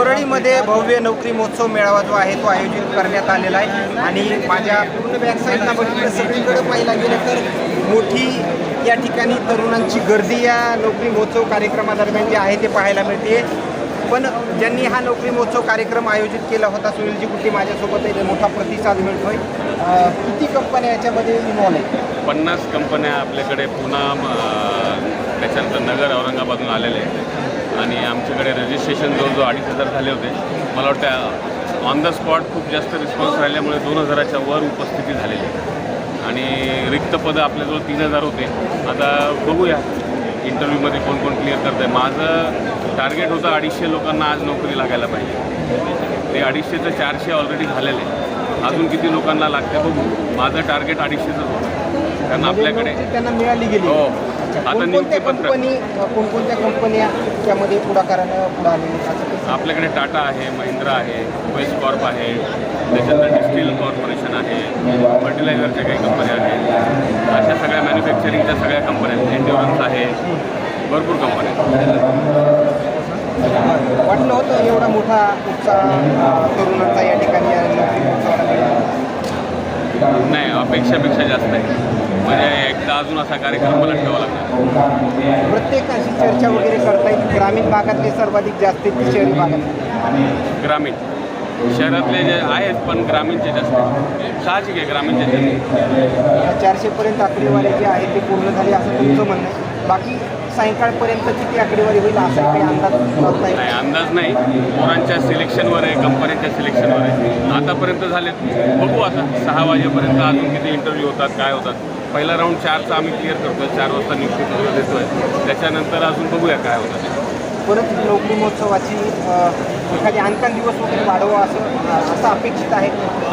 वरळीमध्ये भव्य नोकरी महोत्सव मेळावा जो आहे तो आयोजित करण्यात आलेला आहे. आणि माझ्या पूर्ण बॅकसाईडला बघितलं सगळीकडे पाहिला गेलं तर मोठी या ठिकाणी तरुणांची गर्दी या नोकरी महोत्सव कार्यक्रमादरम्यान जी आहे ते पाहायला मिळते. पण ज्यांनी हा नोकरी महोत्सव कार्यक्रम आयोजित केला होता सुनीलजी कुठे माझ्यासोबत आहे मोठा प्रतिसाद मिळतोय. किती कंपन्या याच्यामध्ये इन्व्हॉल्व आहेत? पन्नास कंपन्या आपल्याकडे पुन्हा त्याच्यानंतर नगर औरंगाबादून आलेले आहेत. आणि आमच्याकडे रजिस्ट्रेशन जवळजवळ अडीच हजार झाले होते. मला वाटतं ऑन द स्पॉट खूप जास्त रिस्पॉन्स राहिल्यामुळे दोन हजाराच्या वर उपस्थिती झालेली आहे. आणि रिक्त पदं आपल्याजवळ तीन हजार होते. आता बघूया इंटरव्ह्यूमध्ये कोण कोण क्लिअर करत आहे माझं टार्गेट होतं अडीचशे लोकांना आज नोकरी लागायला पाहिजे. ते अडीचशेचं चारशे ऑलरेडी झालेले आहे. अजून किती लोकांना लागते बघू. माझं टार्गेट अडीचशेचंच होतं. कारण आपल्याकडे म्हणजे नोकरी त्यांना मिळाली गेली. हो. आता कोणकोणत्या नियुक्तीपत्र कंपनी कोणकोणत्या कंपन्या त्यामध्ये पुढाकारानं पुढे काही आपल्याकडे टाटा आहे महिंद्रा आहे वेस्ट कॉर्प आहे त्याच्यानंतर डिस्टिल कॉर्पोरेशन आहे फर्टिलायझरच्या काही कंपन्या आहेत. अशा सगळ्या मॅन्युफॅक्चरिंगच्या सगळ्या कंपन्या आहेत. एन्ड्युरन्स आहे. भरपूर कंपन्या आहेत. वाटलं होतं एवढा मोठा उत्साह तरुणांचा या ठिकाणी. नाही अपेक्षापेक्षा जास्त आहे. म्हणजे अजून असा कार्यक्रम मला ठेवावा लागणार प्रत्येकाशी चर्चा वगैरे करता येईल. ग्रामीण भागातले सर्वाधिक जास्त शहरी भागात. ग्रामीण. शहरातले जे आहेत पण ग्रामीणचे जास्त. साहजिक आहे ग्रामीणचे चारशेपर्यंत आकडेवारी जी आहे ती पूर्ण झाली असं तुमचं म्हणणं आहे. बाकी सायंकाळपर्यंत किती आकडेवारी होईल असं काही अंदाज नाही. अंदाज नाही. पोरांच्या सिलेक्शनवर आहे कंपन्यांच्या सिलेक्शनवर आहे. आतापर्यंत झालेत. बघू आता सहा वाजेपर्यंत अजून किती इंटरव्ह्यू होतात काय होतात. पहिला राऊंड चारचा आम्ही क्लिअर करतो चार वाजता नियुक्ती पत्र देतोय त्याच्यानंतर अजून बघूया काय होतं परत नोकरी महोत्सवाची एखादी आणखीन दिवस वगैरे वाढवा असं असं अपेक्षित आहे?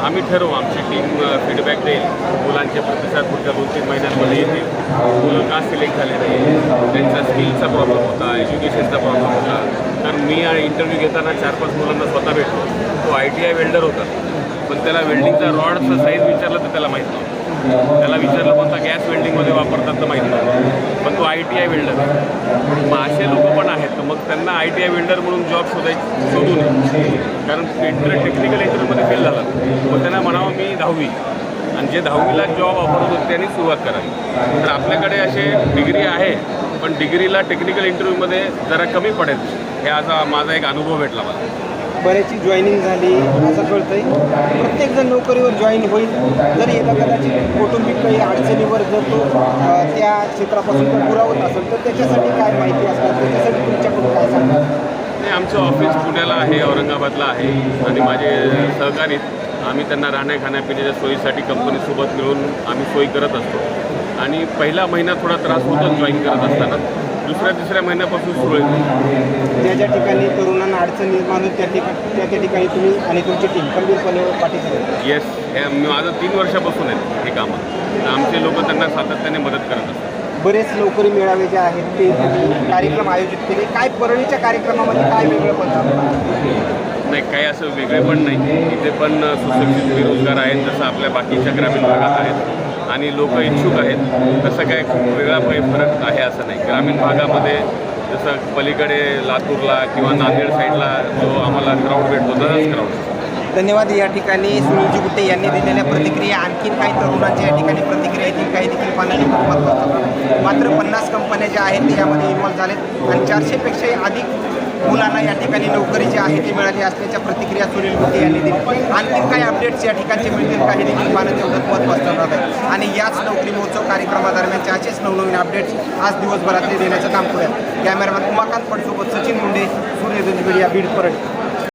आम्ही ठरवू आमची टीम फीडबॅक देईल. मुलांचे प्रतिसाद पुढच्या दोन तीन महिन्यांमध्ये येतील. मुलं का सिलेक्ट झाले नाही त्यांचा स्किलचा प्रॉब्लेम होता एज्युकेशनचा प्रॉब्लेम होता. कारण मी इंटरव्ह्यू घेताना चार पाच मुलांना स्वतः भेटलो. तो आय टी आय वेल्डर होता. पण त्याला वेल्डिंगचा रॉडचा साईज विचारलं तर त्याला माहीत नव्हतं. त्याला विचारलं कोणता गॅस वेल्डिंगमध्ये वापरतात तर माहीत नाही. पण तो आय टी आय वेल्डर मग असे लोक पण आहेत तर मग त्यांना आय टी आय वेल्डर म्हणून जॉब शोधायची शोधू नये कारण इंटर टेक्निकल इंटरव्ह्यूमध्ये फेल झाला. मग त्यांना म्हणावं मी दहावी. आणि जे दहावीला जॉब ऑफर होतो त्यांनी सुरुवात करावी. तर आपल्याकडे असे डिग्री आहे पण डिग्रीला टेक्निकल इंटरव्ह्यूमध्ये जरा कमी पडेल. हे असा माझा एक अनुभव भेटला मला. बऱ्याचशी जॉईनिंग झाली असं कळतंय. प्रत्येकजण नोकरीवर जॉईन होईल जर याला कदाचित कौटुंबिक काही अडचणीवर जर तो त्या क्षेत्रापासून तो पुरावत असेल तर त्याच्यासाठी काय माहिती असणार? त्याच्यासाठी तुमच्याकडून काय सांगणार? नाही आमचं ऑफिस पुण्याला आहे औरंगाबादला आहे. आणि माझे सहकारी आम्ही त्यांना राहण्या खाण्यापिण्याच्या सोयीसाठी कंपनीसोबत मिळून आम्ही सोयी करत असतो. आणि पहिला महिना थोडा त्रास होतो जॉईन करत असताना. दुसऱ्या तिसऱ्या महिन्यापासून सुरळीत होतं. ज्या ज्या ठिकाणी तरुणांना अडचण निर्माण होत त्या ठिकाणी त्या त्या ठिकाणी तुम्ही आणि तुमची टीम खंबीरपणे पाठीशी राहील. येस हे माझं तीन वर्षापासून आहे हे कामं. तर आमचे लोक त्यांना सातत्याने मदत करत असतात. बरेच नोकरी मेळावे जे आहेत ते कार्यक्रम आयोजित केले. काय परळीच्या कार्यक्रमामध्ये काय वेगळं बनतं नाही काही असं वेगळे पण नाही. इथे पण सुशिक्षित बेरोजगार आहेत जसं आपल्या बाकीच्या ग्रामीण भागात आहेत. आणि लोक इच्छुक आहेत. तसं काय खूप वेगळा काही फरक आहे असं नाही. ग्रामीण भागामध्ये जसं पलीकडे लातूरला किंवा नांदेड साईडला जो आम्हाला क्राऊड भेटतो तसाच क्राऊड धन्यवाद. या ठिकाणी सुनीलजी गुट्टे यांनी दिलेल्या प्रतिक्रिया. आणखीन काही तरुणांच्या या ठिकाणी प्रतिक्रिया येतील काही देखील पाण्याची खूप मात्र पन्नास कंपन्या ज्या आहेत ते यामध्ये इन्व्हॉल्व झालेत. आणि चारशेपेक्षाही अधिक मुलांना या ठिकाणी नोकरी जी आहे ती मिळाली असल्याच्या प्रतिक्रिया सुनील गुट्टे यांनी दिली. आणखीन काही अपडेट्स या ठिकाणचे मिळतील काही देखील पाहणं तेवढंच महत्त्वाचं ठरत आहे. आणि याच नोकरी महोत्सव कार्यक्रमादरम्यानचे असेच नवनवीन अपडेट्स आज दिवसभरातले देण्याचं काम करूया कॅमेरामॅन उमाकांत पडसोबत सचिन मुंडे सूर्यदुर्ग मीडिया बीड परळ.